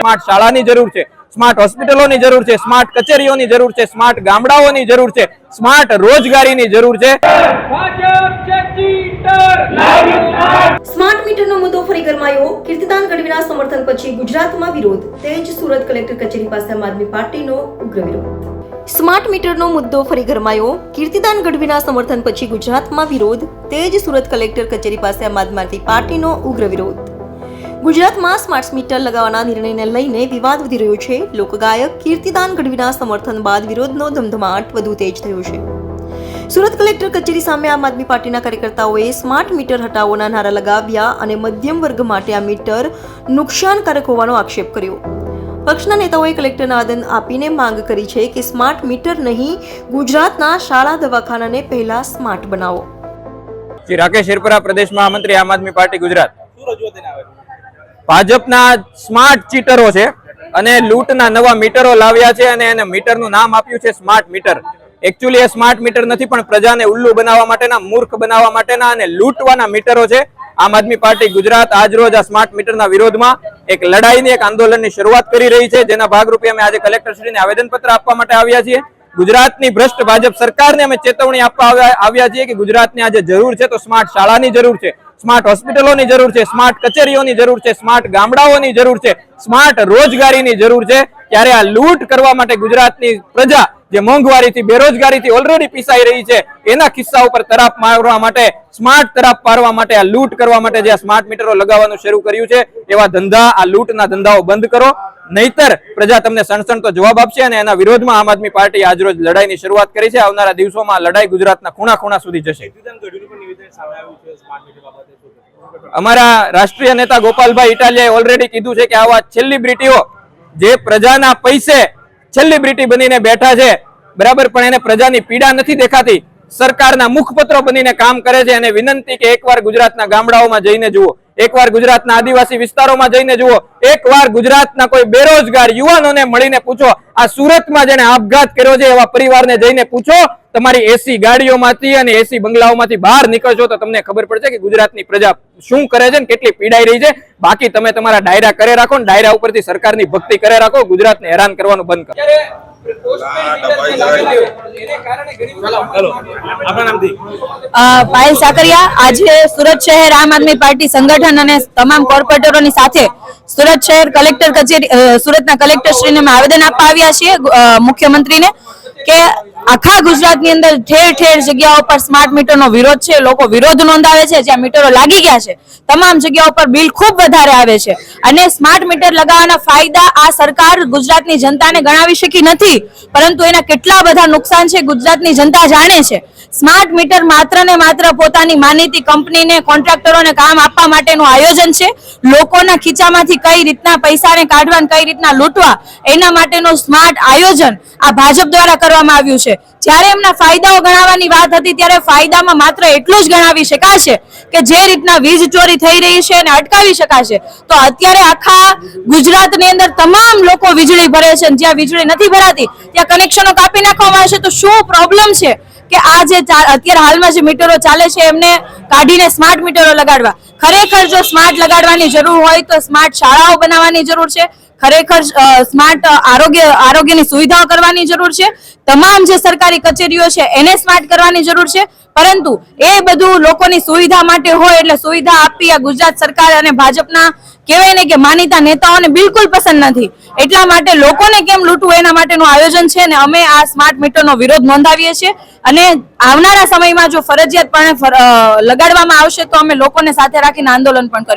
Smart શાળાની જરૂર છે સ્માર્ટ હોસ્પિટલોની જરૂર છે સ્માર્ટ કચેરીઓની જરૂર છે સ્માર્ટ ગામડાઓની જરૂર છે સ્માર્ટ રોજગારીની જરૂર છે. સ્માર્ટ મીટરનો મુદ્દો ફરી ગરમાયો. કીર્તિદાન ગઢવીના સમર્થન પછી ગુજરાતમાં વિરોધ. તેજ સુરત કલેક્ટર કચેરી પાસે આમ આદમી પાર્ટીનો ઉગ્ર વિરોધ. સ્માર્ટ મીટરનો મુદ્દો ફરી ગરમાયો. કીર્તિદાન ગઢવીના સમર્થન પછી ગુજરાતમાં વિરોધ. તેજ સુરત કલેક્ટર કચેરી પાસે આમ આદમી પાર્ટીનો ઉગ્ર વિરોધ. ગુજરાતમાં સ્માર્ટ મીટર લગાવવાના નિર્ણયને લઈને વિવાદ વધી રહ્યો છે. લોકગાયક કીર્તિદાન ગઢવીના સમર્થન બાદ વિરોધનો ધમધમાટ વધુ તેજ થયો છે. સુરત કલેક્ટર કચેરી સામે આમ આદમી પાર્ટીના કાર્યકર્તાઓએ સ્માર્ટ મીટર હટાવોના નારા લગાવ્યા અને મધ્યમ વર્ગ માટે આ મીટર નુકસાનકારક હોવાનો આક્ષેપ કર્યો. પક્ષના નેતાઓએ કલેક્ટરને આદન આપીને માંગ કરી છે કે સ્માર્ટ મીટર નહીં, ગુજરાતના શાળા દવાખાનાને પહેલા સ્માર્ટ બનાવો. રાકેશ હિરપરા પ્રદેશ મહામંત્રી આમ આદમી પાર્ટી ગુજરાત. ભાજપના સ્માર્ટ ચીટરો છે અને લૂંટના નવા મીટરો લાવ્યા છે અને એને મીટરનું નામ આપ્યું છે સ્માર્ટ મીટર. એકચ્યુઅલી એ સ્માર્ટ મીટર નથી, પણ પ્રજાને ઉલ્લુ બનાવવા માટેના, મૂર્ખ બનાવવા માટેના અને લૂંટવાના મીટરો છે. આમ આદમી પાર્ટી ગુજરાત આજરોજ આ સ્માર્ટ મીટરના વિરોધમાં એક લડાઈની, એક આંદોલનની શરૂઆત કરી રહી છે. જેના ભાગરૂપે અમે આજે કલેક્ટરશ્રીને આવેદનપત્ર આપવા માટે આવ્યા છીએ. ગુજરાતની ભ્રષ્ટ ભાજપ સરકારને અમે ચેતવણી આપવા આવ્યા- છીએ કે ગુજરાતની આજે જરૂર છે તો સ્માર્ટ શાળાની જરૂર છે. સ્માર્ટ હોસ્પિટલોની જરૂર છે, સ્માર્ટ કચેરીઓની જરૂર છે, સ્માર્ટ ગામડાઓની જરૂર છે, સ્માર્ટ રોજગારીની જરૂર છે. ત્યારે આ લૂંટ કરવા માટે ગુજરાતની પ્રજા જે મોંઘવારીથી, બેરોજગારીથી ઓલરેડી પીસાઈ રહી છે, એના કિસ્સા ઉપર તરાપ મારવા માટે, સ્માર્ટ તરાપ પાડવા માટે, આ લૂંટ કરવા માટે જે સ્માર્ટ મીટરો લગાવવાનું શરૂ કર્યું છે, એવા ધંધા, આ લૂંટના ધંધાઓ બંધ કરો. નહીતર પ્રજા તમને સણસણતો જવાબ આપશે અને એના વિરોધમાં આમ આદમી પાર્ટી આજરોજ લડાઈની શરૂઆત કરી છે. આવનારા દિવસોમાં લડાઈ ગુજરાતના ખૂણા ખૂણા સુધી જશે. અમારા રાષ્ટ્રીય નેતા ગોપાલભાઈ ઇટાલિયાએ ઓલરેડી કીધું છે કે આવા સેલિબ્રિટીઓ જે પ્રજાના પૈસે સેલિબ્રિટી બનીને બેઠા છે, બરાબર, પણ એને પ્રજાની પીડા નથી દેખાતી. સરકારના મુખપત્રો બનીને કામ કરે છે અને વિનંતી કે એકવાર ગુજરાતના ગામડાઓમાં જઈને જુઓ, એકવાર ગુજરાતના આદિવાસી વિસ્તારોમાં જઈને જુઓ, એકવાર ગુજરાતના કોઈ બેરોજગાર યુવાનોને મળીને પૂછો, આ સુરતમાં જેને આપઘાત કર્યો છે, એવા પરિવારને જઈને પૂછો તમારી એસી ગાડીઓમાંથી અને એસી બંગલાઓમાંથી બહાર નીકળશો તો તમને ખબર પડશે કે ગુજરાતની પ્રજા શું કરે છે ને કેટલી પીડાઈ રહી છે. બાકી તમે તમારા ડાયરા કરે રાખો ને ડાયરા ઉપરથી સરકારની ભક્તિ કરે રાખો ગુજરાતને હેરાન કરવાનું બંધ કરો. પાયલ સાકરિયા આજે સુરત શહેર આમ આદમી પાર્ટી સંગઠન અને તમામ કોર્પોરેટરોની સાથે સુરત શહેર કલેક્ટર કચેરી સુરતના કલેક્ટર શ્રીને આવેદન આપવા આવ્યા છીએ મુખ્યમંત્રીને કે આખા ગુજરાતની અંદર ઠેર ઠેર જગ્યાઓ પર સ્માર્ટ મીટરનો વિરોધ છે, લોકો વિરોધ નોંધાવે છે, જ્યાં મીટરો લાગી ગયા છે. તમામ જગ્યાઓ પર બિલ ખૂબ વધારે આવે છે. અને સ્માર્ટ મીટર લગાવવાના ફાયદા આ સરકાર ગુજરાતની જનતાને ગણાવી શકી નથી. પરંતુ એના કેટલા બધા નુકસાન છે, ગુજરાતની જનતા જાણે છે. સ્માર્ટ મીટર માત્ર ને માત્ર પોતાની માનીતી કંપનીને, કોન્ટ્રાક્ટરોને કામ આપવા માટેનું આયોજન છે. લોકોના ખીચામાંથી કઈ રીતના પૈસાને કાઢવા કઈ રીતના લૂંટવા, એના માટેનું સ્માર્ટ આયોજન આ ભાજપ દ્વારા કરવામાં આવ્યું છે. જ્યારે એમના ફાયદાઓ ગણાવવાની વાત હતી, ત્યારે ફાયદામાં માત્ર એટલું જ ગણાવી શકાશે કે જે રીતના વીજ ચોરી થઈ રહી છે એને અટકાવી શકાશે. તો અત્યારે આખા ગુજરાતની અંદર તમામ લોકો વીજળી ભરે છે અને જ્યાં વીજળી નથી ભરાતી, ત્યાં કનેક્શનો કાપી નાખવામાં આવશે, તો શું પ્રોબ્લેમ છે? કે આ જે અત્યારે હાલમાં જે મીટરો ચાલે છે, એમને કાઢીને સ્માર્ટ મીટરો લગાડવા. ખરેખર જો સ્માર્ટ લગાડવાની જરૂર હોય તો સ્માર્ટ શાળાઓ બનાવવાની જરૂર છે. ખરેખર સ્માર્ટ આરોગ્ય, આરોગ્યની સુવિધાઓ કરવાની જરૂર છે. તમામ જે સરકારી કચેરીઓ છે, એને સ્માર્ટ કરવાની જરૂર છે. પરંતુ એ બધું લોકોની સુવિધા માટે હોય એટલે સુવિધા આપી આ ગુજરાત સરકાર અને ભાજપના કહેવાય ને કે માનીતા નેતાઓને બિલકુલ પસંદ નથી. એટલા માટે લોકોને કેમ લૂંટવું એના માટેનું આયોજન છે અને અમે આ સ્માર્ટ મીટરનો વિરોધ નોંધાવીએ છીએ. અને આવનારા સમયમાં જો ફરજિયાતપણે લગાડવામાં આવશે તો અમે લોકોને સાથે રાખીને આંદોલન પણ કરીશું.